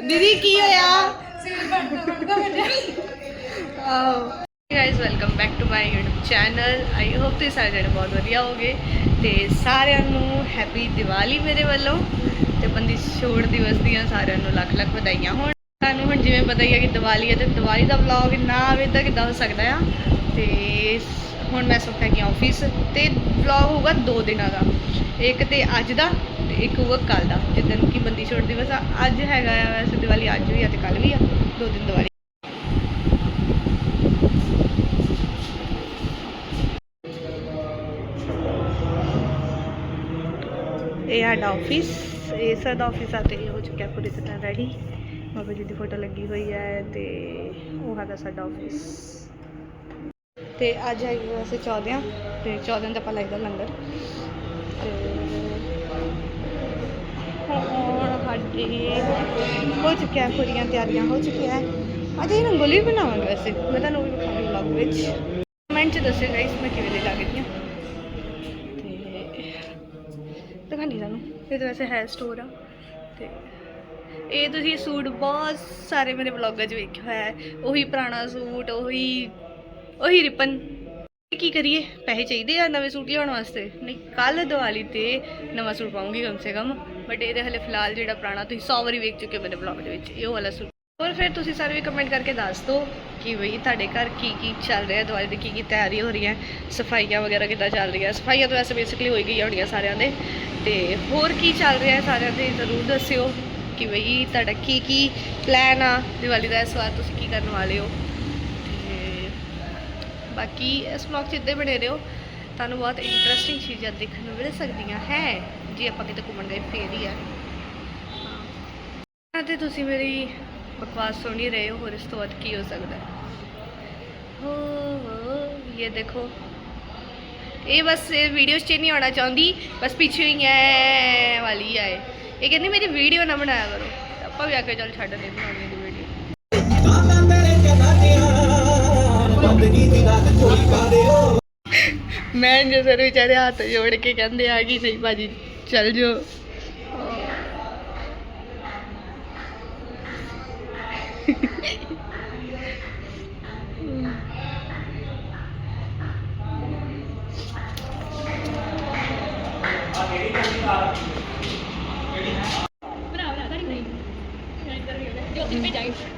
ਦੀਦੀ, ਕੀ ਹੋਇਆ? ਆਓ guys welcome back to my YouTube channel I hope ਤੁਸੀਂ ਸਾਰੇ ਜਣੇ ਬਹੁਤ ਵਧੀਆ ਹੋਗੇ ਤੇ ਸਾਰਿਆਂ ਨੂੰ ਹੈਪੀ ਦੀਵਾਲੀ ਮੇਰੇ ਵੱਲੋਂ ਤੇ ਬੰਦੀ ਛੋੜ ਦਿਵਸ ਦੀਆਂ ਸਾਰਿਆਂ ਨੂੰ ਲੱਖ ਲੱਖ ਵਧਾਈਆਂ। ਹੋਣ ਤੁਹਾਨੂੰ ਹੁਣ ਜਿਵੇਂ ਪਤਾ ਹੀ ਹੈ ਕਿ ਦੀਵਾਲੀ ਹੈ ਤੇ ਦੀਵਾਲੀ ਦਾ ਵਲੌਗ ਨਾ ਆਵੇ ਤਾਂ ਕਿੱਦਾਂ ਹੋ ਸਕਦਾ ਆ। ਤੇ ਹੁਣ ਮੈਂ ਸਭ ਹੈਗੀ ਆਫਿਸ ਤੇ ਵਲੌਗ ਹੋਊਗਾ ਦੋ ਦਿਨਾਂ ਦਾ। ਇੱਕ ਤੇ ਅੱਜ ਦਾ ਤੇ ਇੱਕ ਹੋਊਗਾ ਕੱਲ ਦਾ ਜਿੱਦਣ ਕਿ ਬੰਦੀ ਛੋੜ ਦਿਵਸ ਆ? ਅੱਜ ਹੈਗਾ ਆ, ਵੈਸੇ ਦੀਵਾਲੀ ਅੱਜ ਵੀ ਆ ਤੇ ਕੱਲ ਵੀ ਆ, ਦੋ ਦਿਨ ਦੀਵਾਲੀ। ਇਹ ਸਾਡਾ ਆਫਿਸ ਇਹ ਸਾਡਾ ਆਫਿਸ ਆ ਤੇ ਹੋ ਚੁੱਕਿਆ ਪੂਰੀ ਤਰ੍ਹਾਂ ਰੈਡੀ ਬਾਬਾ ਜੀ ਦੀ ਫੋਟੋ ਲੱਗੀ ਹੋਈ ਹੈ ਤੇ ਉਹ ਹੈਗਾ ਸਾਡਾ ਆਫਿਸ ਤੇ ਅੱਜ ਹੈਗੀ ਵੈਸੇ 14 ਤੇ 14 ਦਾ ਆਪਾਂ ਲੱਗਦਾ ਲੰਗਰ। ਤੇ ਹੁਣ ਸਾਡੀ ਹੋ ਚੁੱਕਿਆ ਪੂਰੀਆਂ ਤਿਆਰੀਆਂ, ਹੋ ਚੁੱਕੀਆਂ। ਹੈ ਅੱਜ ਇਹ ਰੰਗੋਲੀ ਵੀ ਬਣਾਵਾਂਗੇ ਵੈਸੇ। ਮੈਂ ਤੁਹਾਨੂੰ ਵੀ ਵਿਖਾਉਂਗੀ ਵਲੌਗ ਵਿੱਚ। ਕਮੈਂਟ 'ਚ ਦੱਸਿਓ ਗਾਇਸ ਮੈਂ ਕਿਵੇਂ ਦੀ ਲੱਗਦੀ ਹਾਂ। ਤੇ ਦਿਖਾਣੀ ਤੁਹਾਨੂੰ। ਇਹ ਤਾਂ ਵੈਸੇ ਹੈ ਸਟੋਰ ਆ। ਤੇ ਇਹ ਤੁਸੀਂ ਸੂਟ ਬਹੁਤ ਸਾਰੇ ਮੇਰੇ ਵਲੌਗਾਂ 'ਚ ਵੇਖਿਆ ਹੋਇਆ ਹੈ। ਉਹੀ ਪੁਰਾਣਾ ਸੂਟ, ਉਹੀ ਉਹੀ ਰਿਪਨ। ਕੀ ਕਰੀਏ? ਪੈਸੇ ਚਾਹੀਦੇ ਆ ਨਵੇਂ ਸੂਟ ਲਿਆਉਣ ਵਾਸਤੇ? ਨਹੀਂ ਕੱਲ ਦੀਵਾਲੀ ਤੇ ਨਵਾਂ suit ਪਾਉਂਗੀ come say come. But ਇਹਦੇ ਹਲੇ ਫਿਲਹਾਲ ਜਿਹੜਾ ਪੁਰਾਣਾ ਤੁਸੀਂ 100 ਵਾਰੀ ਵੇਖ ਚੁੱਕੇ ਹੋ ਮੇਰੇ ਵਲੌਗ ਦੇ ਵਿੱਚ, ਇਹ ਉਹ ਵਾਲਾ ਸੂਟ। ਹੋਰ ਫਿਰ ਤੁਸੀਂ ਸਾਰੇ ਵੀ ਕਮੈਂਟ ਕਰਕੇ ਦੱਸ ਦਿਓ ਕਿ ਬਈ ਤੁਹਾਡੇ ਘਰ ਕੀ ਕੀ ਚੱਲ ਰਿਹਾ, ਦਿਵਾਲੀ ਦੀ ਕੀ ਕੀ ਤਿਆਰੀ ਹੋ ਰਹੀ ਹੈ ਸਫਾਈਆਂ ਵਗੈਰਾ ਕਿੱਦਾਂ ਚੱਲ ਰਹੀਆਂ। ਸਫਾਈਆਂ ਤਾਂ ਵੈਸੇ ਬੇਸਿਕਲੀ ਹੋਈ ਗਈਆਂ ਹੋਣੀਆਂ ਸਾਰਿਆਂ ਦੇ। ਤੇ ਹੋਰ ਕੀ ਚੱਲ ਰਿਹਾ ਸਾਰਿਆਂ ਦੇ, ਜ਼ਰੂਰ ਦੱਸਿਓ ਕਿ ਬਈ ਤੁਹਾਡਾ ਕੀ ਕੀ ਪਲਾਨ ਆ ਦੀਵਾਲੀ ਦਾ, ਇਸ ਵਾਰ ਤੁਸੀਂ ਕੀ ਕਰਨ ਵਾਲੇ ਹੋ। ਤੇ ਬਾਕੀ ਇਸ ਵਲੌਗ 'ਚ ਇੱਦਾਂ ਹੀ ਬਣੇ ਰਹੋ। ਤੁਹਾਨੂੰ ਬਹੁਤ ਇੰਟਰਸਟਿੰਗ ਚੀਜ਼ਾਂ ਦੇਖਣ ਨੂੰ ਮਿਲ ਸਕਦੀਆਂ ਹੈ। ਜੇ ਆਪਾਂ ਕਿਤੇ ਘੁੰਮਣ ਗਏ, ਫੇਰ ਹੀ ਆ। ਹਾਂ। ਤੇ ਤੁਸੀਂ ਮੇਰੀ ਬਕਵਾਸ ਸੁਣ ਹੀ ਰਹੇ ਹੋ, ਹੋਰ ਇਸ ਤੋਂ ਵੱਧ ਕੀ ਹੋ ਸਕਦਾ? ਹੋ ਹੋ, ਇਹ ਦੇਖੋ। ਇਹ ਬਸ ਵੀਡੀਓ 'ਚ ਨਹੀਂ ਆਉਣਾ ਚਾਹੁੰਦੀ, ਬਸ ਪਿੱਛੇ ਹੀ ਐ ਵਾਲੀ ਆਏ ਇਹ। ਕਹਿੰਦੀ, ਮੇਰੀ ਵੀਡੀਓ ਨਾ ਬਣਾਇਆ ਕਰੋ। ਆਪਾਂ ਵੀ ਆ ਕੇ ਚੱਲ ਛੱਡ ਦੇ ਬਣਾਉਣੀ ਦੀ ਵੀਡੀਓ ਮੈਂ ਜੇ ਸਰ ਵਿਚਾਰੇ ਹੱਥ ਜੋੜ ਕੇ ਕਹਿੰਦੇ ਆ ਕਿ ਨਹੀਂ ਭਾਜੀ। ਚੱਲ ਜਾਓ।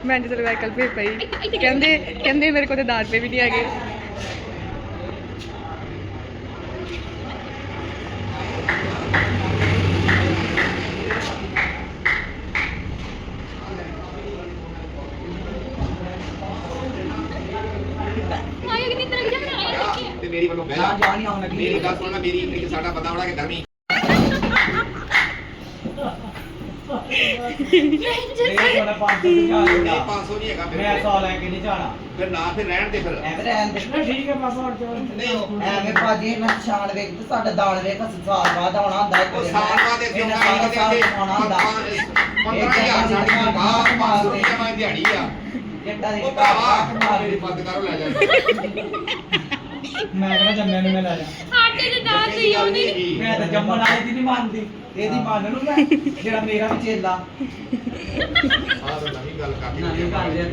ਮੈਂ ਜਦੋਂ ਵੈਕਲ ਭੇਜ ਪਈ। ਕਹਿੰਦੇ ਕਹਿੰਦੇ ਮੇਰੇ ਕੋਲ ਤੇ 10 ਰੁਪਏ ਵੀ ਨਹੀਂ ਹੈਗੇ ਤੇ ਮੇਰੀ ਵੱਲੋਂ ਬਹਿ ਨਾ ਜਾ ਜਾਣੀ ਆਉਣ ਲੱਗੀ ਮੇਰੀ ਮੇਰੀ ਇੱਕ ਸਾਡਾ ਬੰਦਾ ਹੋਣਾ ਕਿ ਧਰਮੀ ਇਹ ਕੋਲ 500 ਦੀ ਜਾ ਨਹੀਂ ਰਿਹਾ 500 ਨਹੀਂ ਹੈਗਾ ਮੈਂ ਫਿਰ 100 ਲੈ ਕੇ ਨਹੀਂ ਜਾਣਾ। ਫਿਰ ਨਾ ਫਿਰ ਰਹਿਣ ਦੇ ਫਿਰ। ਐਵੇਂ ਰਹਿਣ ਦੇ। ਠੀਕ ਹੈ ਪਾਪਾ ਨਹੀਂ ਐਵੇਂ ਭਾਜੀ ਮੈਂ ਸ਼ਾਨ ਵੇਖ ਤੇ ਸਾਡਾ ਦਾਲ ਵੇਖ ਸਾਲ ਬਾਅਦ ਆਉਣਾ ਹੁੰਦਾ ਇੱਕ ਉਹ ਦਿਨ। ਸਾਲ ਬਾਅਦ ਇੱਥੇ ਇਹਨੇ ਆਉਣਾ ਸਾਲ ਸਾਲ ਆਉਣਾ ਹੁੰਦਾ। 15000 ਸਾਡੀ ਤਨਖਾਹ 500 ਰੁਪਏ ਮੈਂ ਦਿਹਾੜੀ ਆ ਜੱਟਾਂ ਦੀ ਉਹ ਭਰਾਵਾ ਮੇਰੀ ਮਦਦ ਕਰੋ ਲੈ ਜਾ। ਮੈਂ ਕਹਿੰਦਾ ਜੰਮਿਆ ਨੂੰ ਮੈਂ ਲੈ ਜਾ। ਸਾਡੇ ਦੇ ਦਾਲ ਦੀ ਆਉਂਦੀ। ਨਹੀਂ। ਮੈਂ ਤਾਂ ਜੰਮਣ ਵਾਲੀ ਦੀ ਨਹੀਂ ਮੰਨਦੀ। ਇਹਦੀ ਮੰਨ ਲੂ ਮੈਂ ਜਿਹੜਾ ਮੇਰਾ ਵੀ ਚੇਲਾ। ਆਹ ਤਾਂ ਨਵੀਂ ਗੱਲ ਕਰਦੀ ਨਵੀਂ ਗੱਲ ਹੈ।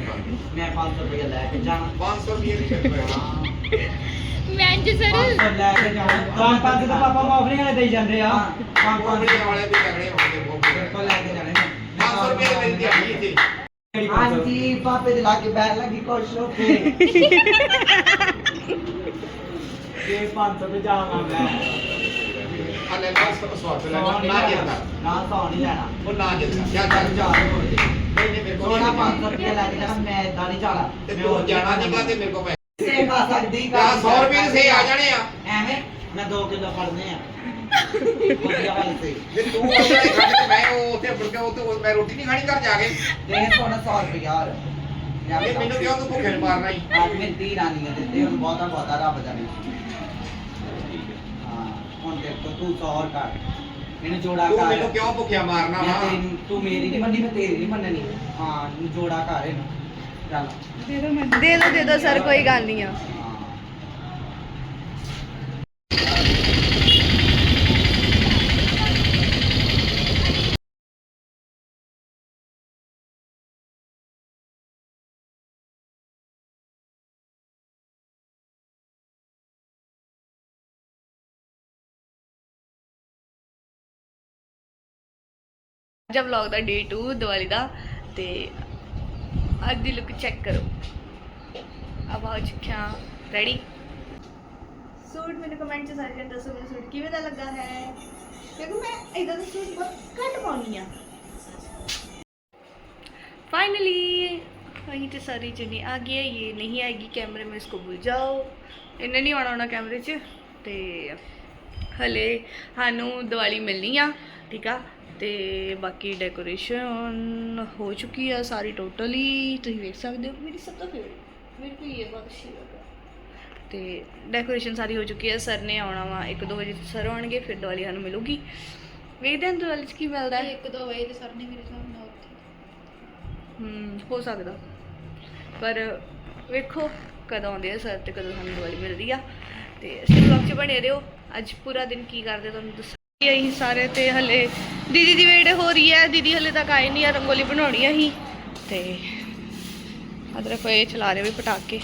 ਮੈਂ 500 ਰੁਪਏ ਲੈ ਕੇ ਜਾਣਾ। 500 ਰੁਪਏ ਦੀ ਸ਼ਰਤ ਹੈ। ਮੈਂ ਜੀ ਸਰ 500 ਲੈ ਕੇ ਜਾਣਾ। ਪੰਜ ਪੰਜ ਤਾਂ ਪਾਪਾ ਮੌਫਲੀਆਂ ਵਾਲੇ ਦੇਈ ਜਾਂਦੇ ਆ। ਪੰਜ ਉਹ ਪੰਜ ਵਾਲੇ ਵੀ ਤਗੜੇ ਹੋਣਗੇ ਬਹੁਤ ਲੈ ਕੇ ਜਾਣੇ ਨੇ। 500 ਰੁਪਏ ਦੀ ਦਿਹਾੜੀ ਇੱਥੇ ਕਿਹੜੀ ਪੰਜ ਸੌ? ਹਾਂਜੀ ਪਾਪੇ ਦੇ ਲਾਗੇ ਬੈਠ ਲੱਗੀ ਖੁਸ਼ ਹੋ ਕੇ। ਇਹ 500 ਤੇ ਜਾਵਾਂ ਮੈਂ। ਆ ਲੈ ਲਾ ਸੌ ਸੌ ਰੁਪਏ ਲੈ ਨਾ ਜਿੰਦਾ ਨਾ ਸੌ ਨਹੀਂ ਲੈਣਾ। ਉਹ ਨਾ ਜਿੰਦਾ ਜਾ ਜਾ ਜਾ ਨਹੀਂ ਨਹੀਂ ਮੇਰੇ ਕੋਲ ਨਹੀਂ 500 ਰੁਪਏ ਲੈ ਕੇ ਜਾਣਾ ਮੈਂ ਇਦਾਂ ਨਹੀਂ ਜਾਣਾ। ਤੇ ਤੂੰ ਜਾਣਾ ਨਹੀਂਗਾ ਤੇ ਮੇਰੇ ਕੋਲ ਪੈਸੇ। ਸੇ ਖਾ ਸਕਦੀ ਜਾਂ 100 ਰੁਪਏ ਸੇ ਆ ਜਾਣੇ ਆ। ਐਵੇਂ ਮੈਂ 2 ਕਿਲੋ ਫੜਨੇ ਆ। ਜੇ ਤੂੰ ਉੱਥੇ ਖਾਣੇ ਤੇ ਮੈਂ ਉਹ ਉੱਥੇ ਮੁੜ ਕੇ ਉੱਥੇ ਉਹ- ਮੈਂ ਰੋਟੀ ਨਹੀਂ ਖਾਣੀ ਘਰ ਜਾ ਕੇ ਦੇਖ ਸੋਨਾ 100 ਰੁਪਏ ਯਾਰ ਇਹ ਮੈਨੂੰ ਕਿਉਂ ਤੂੰ ਭੁੱਖੇ ਨੂੰ ਮਾਰਨਾ ਹੀ ਅੱਜ ਮੇਰੀ ਧੀ ਰਾਣੀ ਨੇ ਦਿੱਤੇ ਹੁਣ ਬਹੁਤਾ ਬਹੁਤਾ ਰੱਬ ਜਾਣੇ ਹਾਂ ਹੁਣ ਦੇਖੋ ਤੂੰ 100 ਹੋਰ ਕਰ ਇਹਨੂੰ ਜੋੜਾ ਤੂੰ ਕਰ ਮੈਨੂੰ ਕਿਉਂ ਭੁੱਖਿਆ ਮਾਰਨਾ ਮੈਂ ਵਾ ਤੇਰੀ ਤੂੰ ਮੇਰੀ ਨਹੀਂ ਮੰਨੀ ਮੈਂ ਤੇਰੀ ਨਹੀਂ ਮੰਨਣੀ ਹਾਂ ਇਹਨੂੰ ਜੋੜਾ ਕਰ ਇਹਨੂੰ ਚੱਲ ਦੇ ਦੋ ਦੇ ਦੋ, ਸਰ, ਕੋਈ ਗੱਲ ਨਹੀਂ ਆ। ਅੱਜ ਵਲੌਗ ਦਾ ਡੇ 2 ਦੀਵਾਲੀ ਦਾ ਤੇ ਅੱਜ ਦੀ ਲੁੱਕ ਚੈੱਕ ਕਰੋ। ਆਵਾਜ਼ ਚੁੱਕਿਆ ਰੈਡੀ ਸੂਟ ਮੈਨੂੰ ਕਮੈਂਟ ਚ ਸਾਰੇ ਜਣ ਦੱਸੋ ਮੇਰਾ ਸੂਟ ਕਿਵੇਂ ਦਾ ਲੱਗਾ ਹੈ? ਕਿਉਂਕਿ ਮੈਂ ਇਦਾਂ ਦਾ ਸੂਟ ਬਹੁਤ ਘੱਟ ਪਾਉਣੀ ਆ फाइनली वहीं तो सारी चुनी आ गई है ये ਨਹੀਂ आएगी कैमरे में इसको भूल जाओ इन्हें नहीं आना होना कैमरे 'ਚ ਤੇ ਹਲੇ ਸਾਨੂੰ ਦੀਵਾਲੀ ਮਿਲਣੀ ਆ ਠੀਕ ਆ? ਤੇ ਬਾਕੀ ਡੈਕੋਰੇਸ਼ਨ ਹੋ ਚੁੱਕੀ ਆ ਸਾਰੀ ਟੋਟਲੀ ਤੁਸੀਂ ਵੇਖ ਸਕਦੇ ਹੋ ਮੇਰੀ ਸਭ ਤੋਂ ਫੇਵਰਟ ਮੇਰੇ ਕੋਲ ਇਹ ਬਹੁਤ ਅੱਛੀ ਲੱਗਾ ਤੇ ਡੈਕੋਰੇਸ਼ਨ ਸਾਰੀ ਹੋ ਚੁੱਕੀ ਹੈ ਸਰ ਨੇ ਆਉਣਾ ਵਾ 1-2 ਵਜੇ ਸਰ ਆਉਣਗੇ ਫਿਰ ਦੀਵਾਲੀ ਸਾਨੂੰ ਮਿਲੂਗੀ। ਵੇਖਦੇ ਹਾਂ ਦੀਵਾਲੀ 'ਚ ਕੀ ਮਿਲਦਾ ਹੈ। ਇੱਕ ਦੋ ਵਜੇ ਤੇ ਸਰ ਨੇ ਮੇਰੇ ਸਾਹਮਣੇ ਉੱਥੇ। ਹਮ ਹੋ ਸਕਦਾ। ਪਰ ਵੇਖੋ ਕਦੋਂ ਆਉਂਦੇ ਆ ਸਰ ਤੇ ਕਦੋਂ ਸਾਨੂੰ ਦੀਵਾਲੀ ਮਿਲਦੀ ਆ। ਤੇ ਅਸੀਂ ਵਲੌਗ 'ਚ ਬਣੇ ਰਹੋ। ਅੱਜ ਪੂਰਾ ਦਿਨ ਕੀ ਕਰਦੇ ਤੁਹਾਨੂੰ ਦੱਸਾਂਗੇ ਅਸੀਂ ਸਾਰੇ ਤੇ ਹਲੇ ਦੀਦੀ ਦੀ ਵੇਟ ਹੋ ਰਹੀ ਹੈ, ਦੀਦੀ ਹਲੇ ਤੱਕ ਆਏ ਨਹੀਂ ਆ ਰੰਗੋਲੀ ਬਣਾਉਣੀ ਆ ਅਸੀਂ ਤੇ ਅਦਰਕ ਇਹ ਚਲਾ ਰਹੇ ਵੀ ਪਟਾਕੇ।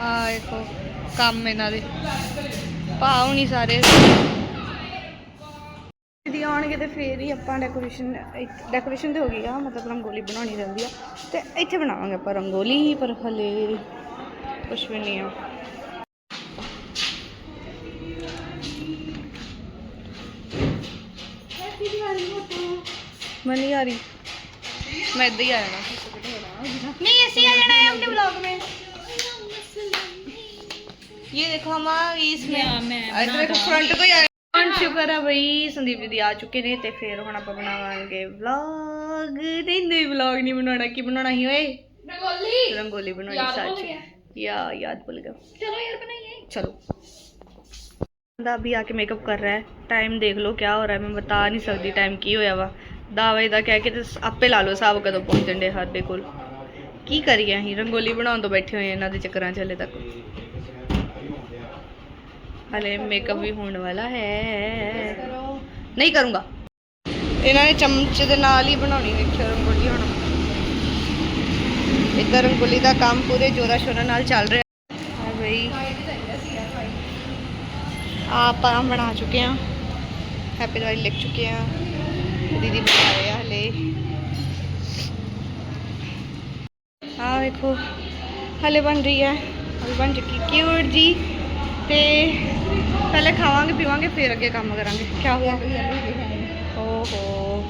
ਆ ਦੇਖੋ, ਕੰਮ ਇਹਨਾਂ ਦੇ। ਭਾਉ ਨਹੀਂ ਸਾਰੇ। ਦੀਦੀ ਆਉਣਗੇ ਤੇ ਫੇਰ ਹੀ ਆਪਾਂ ਡੈਕੋਰੇਸ਼ਨ ਡੈਕੋਰੇਸ਼ਨ ਤੇ ਹੋ ਗਈ ਆ, ਮਤਲਬ ਰੰਗੋਲੀ ਬਣਾਉਣੀ ਰਹਿੰਦੀ ਆ। ਤੇ ਇੱਥੇ ਬਣਾਵਾਂਗੇ ਆਪਾਂ ਰੰਗੋਲੀ, ਪਰ ਹਲੇ ਕੁਛ ਵੀ ਨਹੀਂ ਆ। मैं नहीं आ रही मैं इधर ही आया ना नहीं ऐसे ही आ जाना है अपने ब्लॉग में ये देखो हम आ गई इसमें मैं इधर देखो फ्रंट को ही आ ਹੁਣ ਸ਼ੁਕਰ ਆ ਬਈ ਸੰਦੀਪ ਦੀਦੀ ਆ ਚੁੱਕੇ ਨੇ ਤੇ ਫਿਰ ਹੁਣ ਆਪਾਂ ਬਣਾਵਾਂਗੇ ਵਲੌਗ ਨਹੀਂ ਨਹੀਂ ਵਲੌਗ ਨਹੀਂ ਬਣਾਉਣਾ ਕੀ ਬਣਾਉਣਾ ਸੀ ਓਏ ਰੰਗੋਲੀ ਰੰਗੋਲੀ ਬਣਾਉਣੀ ਯਾਦ ਭੁੱਲ ਸੱਚ ਗਿਆ। ਯਾ ਯਾਦ ਭੁੱਲ ਗਿਆ ਚਲੋ ਯਾਰ ਬਣਾਈਏ चलो बंदा अभी आके मेकअप कर रहा है टाइम देख लो क्या हो रहा है मैं बता नहीं सकती टाइम की होया वा ਦਸ ਵਜੇ ਦਾ ਕਹਿ ਕੇ ਤੇ ਆਪੇ ਲਾ ਲਓ, ਹਿਸਾਬ ਕਦੋਂ ਪਹੁੰਚਣ ਦੇ ਸਾਡੇ ਕੋਲ। ਕੀ ਕਰੀਏ ਅਸੀਂ? ਰੰਗੋਲੀ ਬਣਾਉਣ ਤੋਂ ਬੈਠੇ ਹੋਏ ਇਹਨਾਂ ਦੇ ਚੱਕਰਾਂ 'ਚ ਹਲੇ ਤੱਕ। ਹਲੇ ਮੇਕਅਪ ਵੀ ਹੋਣ ਵਾਲਾ ਹੈ। ਨਹੀਂ ਕਰੂੰਗਾ। ਇਹਨਾਂ ਨੇ ਚਮਚ ਦੇ ਨਾਲ ਹੀ ਬਣਾਉਣੀ ਵੇਖਿਓ ਰੰਗੋਲੀ ਹੁਣ। ਇੱਧਰ ਰੰਗੋਲੀ ਦਾ ਕੰਮ ਪੂਰੇ ਜੋਰਾ ਸ਼ੋਰਾ ਨਾਲ ਚੱਲ ਰਿਹਾ। ਹੈ ਬਈ। ਆਪਾਂ ਬਣਾ ਚੁੱਕੇ ਆ ਹੈਪੀ ਦੀਵਾਲੀ ਲਿਖ ਚੁੱਕੇ ਹਾਂ। ਦੀਦੀ ਬਣਾ ਰਹੇ ਆ ਹਲੇ। ਆ ਵੇਖੋ, ਹਲੇ ਬਣ ਰਹੀ ਹੈ। ਹਲੇ ਬਣ ਚੁੱਕੀ ਕਿਊਟ ਜੀ, ਤੇ ਪਹਿਲੇ ਖਾਵਾਂਗੇ, ਪੀਵਾਂਗੇ, ਫਿਰ ਅੱਗੇ ਕੰਮ ਕਰਾਂਗੇ। ਕੀ ਹੋਇਆ? ਓਹੋ।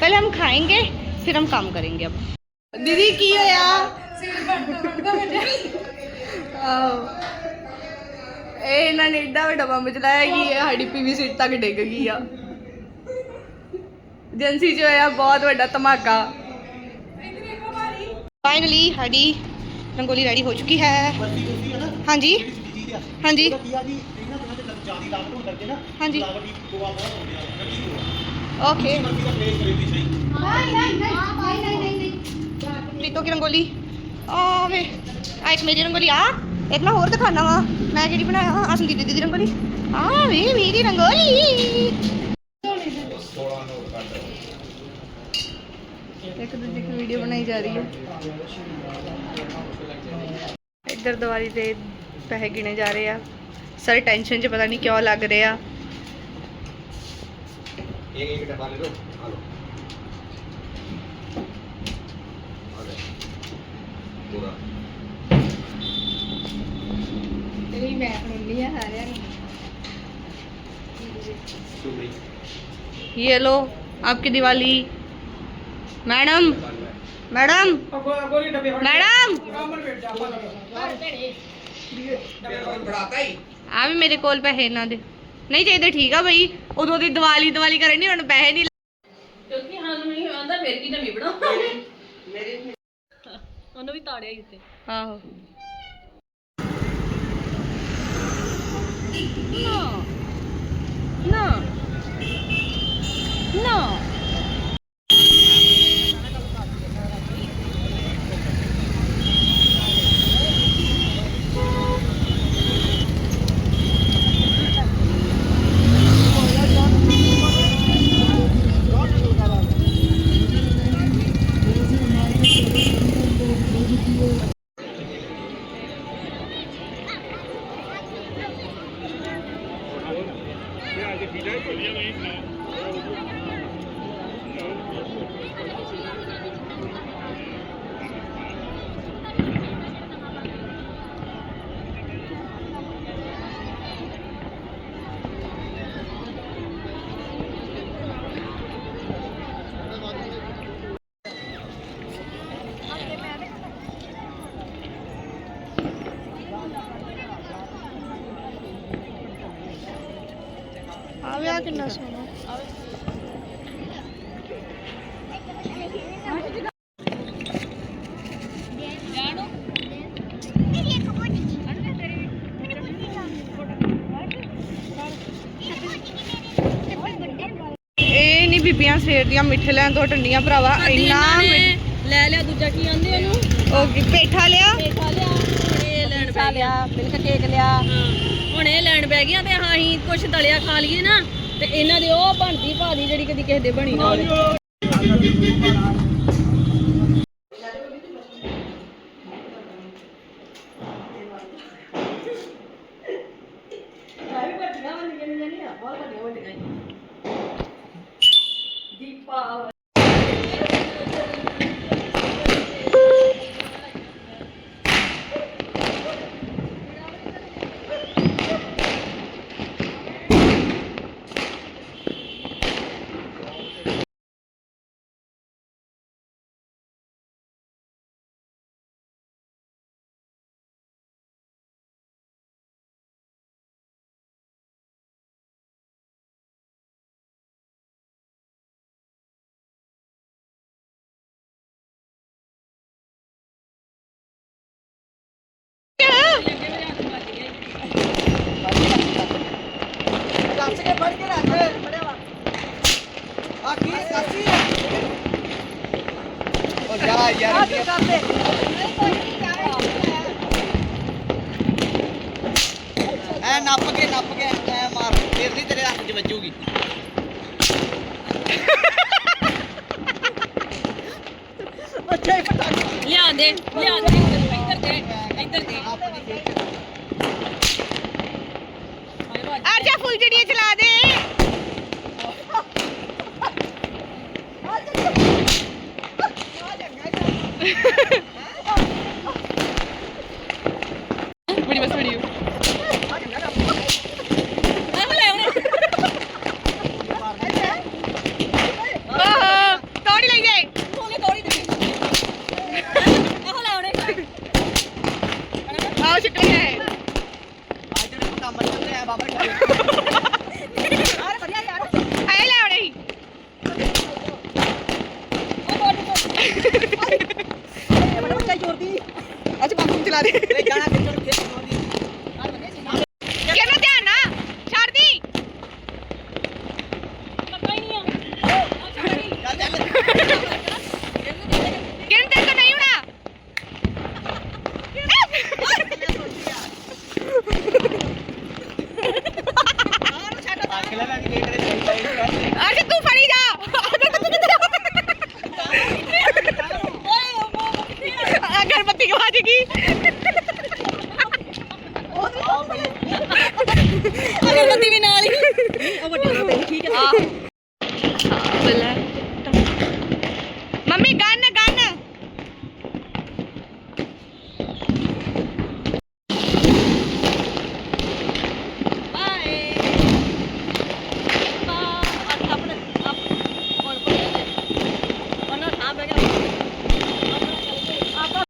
ਪਹਿਲੇ ਹਮ ਖਾਏਂਗੇ, ਫਿਰ ਹਮ ਕੰਮ ਕਰਾਂਗੇ ਅਬ। ਦੀਦੀ, ਕੀ ਹੋਇਆ? ਇਹ ਇਹਨਾਂ ਨੇ ਏਡਾ ਵੱਡਾ ਬੰਬ ਚਲਾਇਆ ਕਿ ਇਹ ਸਾਡੀ ਪੀਵੀ ਸੀਟ ਤੱਕ ਡਿੱਗ ਗਈ ਆ। ਏਜੰਸੀ 'ਚ ਹੋਇਆ ਬਹੁਤ ਵੱਡਾ ਧਮਾਕਾ ਫਾਈਨਲੀ ਸਾਡੀ ਰੰਗੋਲੀ ਰੈਡੀ ਹੋ ਚੁੱਕੀ ਹੈ ਹਾਂਜੀ ਹਾਂਜੀ ਹਾਂਜੀ ਓਕੇ ਪ੍ਰੀਤੋ ਕੀ ਰੰਗੋਲੀ ਆ ਵੇ ਆ ਇੱਕ ਮੇਰੀ ਰੰਗੋਲੀ ਆ ਇੱਕ ਮੈਂ ਹੋਰ ਦਿਖਾਣਾ ਵਾ ਮੈਂ ਜਿਹੜੀ ਬਣਾਇਆ ਆ ਸੰਦੀਪ ਦੀਦੀ ਦੀ ਰੰਗੋਲੀ ਆ ਵੇ ਮੇਰੀ ਰੰਗੋਲੀ ਇੱਕ ਦੂਜੇ ਦੀ ਵੀਡੀਓ ਬਣਾਈ ਜਾ ਰਹੀ ਹੈ ਇੱਧਰ ਦੀਵਾਲੀ ਦੇ ਪੈਸੇ ਗਿਣੇ ਜਾ ਰਹੇ ਆ ਸਰ ਟੈਨਸ਼ਨ 'ਚ ਪਤਾ ਨਹੀਂ ਕਿਉਂ ਲੱਗ ਰਹੇ ਆ एक एक डब्बा ले लो आ लो आ ले पूरा ਤੇਰੀ ਮੈਂ ਬਣਾਉਣੀ ਆ ਸਾਰਿਆਂ ਨੂੰ चुपड़ी ये लो आपकी दिवाली ਮੈਡਮ ਮੈਡਮ ਮੈਡਮ। ਆ ਵੀ ਮੇਰੇ ਕੋਲ ਪੈਸੇ ਇਹਨਾਂ ਦੇ। ਨਹੀਂ ਚਾਹੀਦੇ ਠੀਕ ਆ ਬਈ ਉਦੋਂ ਦੀ ਦੀਵਾਲੀ ਦੀਵਾਲੀ ਕਰਨ ਨਹੀਂ ਹੁਣ ਪੈਸੇ ਨਹੀਂ ਕਿਉਂਕਿ ਸਾਨੂੰ ਨਹੀਂ ਆਹੋ। ਕਿੰਨਾ ਸੋਹਣਾ। ਇਹ ਨਹੀਂ ਬੀਬੀਆਂ ਸਵੇਰ ਦੀਆਂ ਮਿੱਠੇ ਲੈਣ ਤੋਂ ਟੰਡੀਆਂ ਭਰਾਵਾ ਇੰਨਾ ਮਿੱਠ- ਲੈ ਲਿਆ ਦੂਜਾ ਕੀ ਆਂਦੇ ਉਹਨੂੰ? ਉਹ ਕੀ ਪੇਠਾ ਲਿਆ? ਪੇਠਾ ਲਿਆ ਹੁਣ ਇਹ ਲੈਣ ਪੈ ਗਿਆ। ਮਿਲਕ ਕੇਕ ਲਿਆ। ਹਾਂ ਹੁਣ ਇਹ ਲੈਣ ਪੈ ਗਿਆ ਤੇ ਹਾਂ ਅਸੀਂ ਕੁਛ ਦਲਿਆ ਖਾ ਲਈਏ ਨਾ। ਤੇ ਇਹਨਾਂ ਦੇ ਉਹ ਬਣਦੀ ਭਾਦੀ ਜਿਹੜੀ ਕਦੀ ਕਿਸੇ ਦੇ ਬਣੀ ਨਾ ਹੋਵੇ ਕੱਸ ਕੇ ਫੜ ਕੇ ਰੱਖ ਫੜਿਆ ਵਾ ਆ ਕੀ ਕੱਸੀ ਹੈ ਜਾ ਯਾਰ ਕਰਦੇ ਐ ਨੱਪ ਕੇ ਨੱਪ ਕੇ ਐ ਮਾਰ। ਫੇਰ ਨਹੀਂ ਤੇਰੇ ਹੱਥ 'ਚ ਵੱਜੂਗੀ। ਅੱਛਾ ਇਹ ਪਟਾਕੇ ਲਿਆ ਦੇ ਲਿਆ ਦੇ। ਇੱਧਰ ਦੇ ਇੱਧਰ ਦੇ। ਆਪਣੀ ਫੇਰ ਅਰਜਾ ਫੁੱਲ ਜੜੀਆਂ ਚਲਾ ਦੇ ਬੜੀ ਬਸ ਬੜੀ ਆਹ ਲੈ ਉਹਨੇ ਓਹੋ ਤੋੜੀ ਲਈ ਜਾਏ ਉਹਨੇ ਤੋੜੀ ਦਿੱਤੀ ਆਹ ਲੈ ਉਹਨੇ ਆਓ ਛੁੱਟੀ ਹੈ ਅੱਜ ਜਿਹੜੇ ਕੰਮ ਚੱਲਦੇ ਆ ਬਾਬਾ ਜੀ ਆਏ ਲੈ ਆਉਣੇ ਸੀ ਅੱਛਾ ਬਾਥਰੂਮ ਚਲਾ ਦੇ ਇਹ ਜਾਣਾ ਕਿੱਥੇ ਨੂੰ ਖੇਤ ਨੂੰ ਦੀ ਕਿਹਨਾਂ ਧਿਆਨ ਨਾ ਛੱਡ ਦੀ ਪਤਾ ਹੀ ਨਹੀਂ ਆ ਚੱਲ ਚੱਲ ਕਿਹਨ ਤੇ ਤਾਂ ਨਹੀਂ ਹੋਣਾ ਅੱਖ ਲੈ ਮੈਂ ਗੇਟ ਦੇ ਚਾਹੀਦਾ ਅਰਜਾ ਤੂੰ ਫੜੀ ਜਾ ਅਗਰਬੱਤੀ ਗਵਾ ਜੇਗੀ ਅਗਰਬੱਤੀ ਵੀ ਨਾਲ ਹੀ ਉਹ ਵੱਡੀ ਨਾ ਠੀਕ ਹੈ ਮੰਮੀ ਗਨ ਗਨ ਬਾਏ ਬਾ ਆਪਣੇ ਆਪ ਕੋਣ ਕੋਣ ਉਹਨਾਂ ਥਾਂ ਬੈ ਗਿਆ ਆਪਾਂ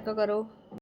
ਚੈੱਕ ਕਰੋ।